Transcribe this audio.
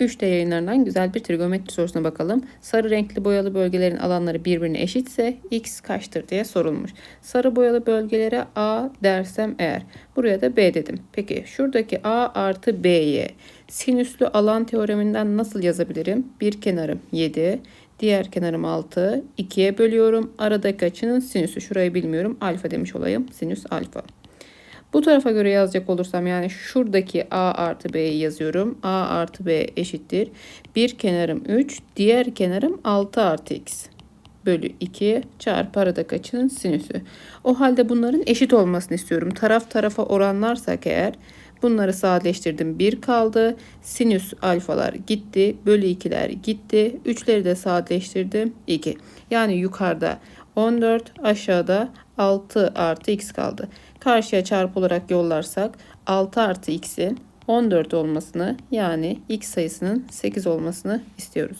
3D yayınlarından güzel bir trigonometri sorusuna bakalım. Sarı renkli boyalı bölgelerin alanları birbirine eşitse x kaçtır diye sorulmuş. Sarı boyalı bölgelere a dersem eğer buraya da b dedim. Peki şuradaki a artı b'ye sinüslü alan teoreminden nasıl yazabilirim? Bir kenarım 7, diğer kenarım 6, 2'ye bölüyorum. Aradaki açının sinüsü şurayı bilmiyorum. Alfa demiş olayım. Sinüs alfa. Bu tarafa göre yazacak olursam yani şuradaki a artı b'yi yazıyorum. a artı b eşittir. Bir kenarım 3, diğer kenarım 6 artı x bölü 2 çarpı aradaki açının sinüsü. O halde bunların eşit olmasını istiyorum. Taraf tarafa oranlarsak eğer bunları sadeleştirdim. 1 kaldı. Sinüs alfalar gitti. Bölü 2'ler gitti. 3'leri de sadeleştirdim. 2. Yani yukarıda 14 aşağıda 6 artı x kaldı. Karşıya çarpı olarak yollarsak 6 artı x'in 14 olmasını yani x sayısının 8 olmasını istiyoruz.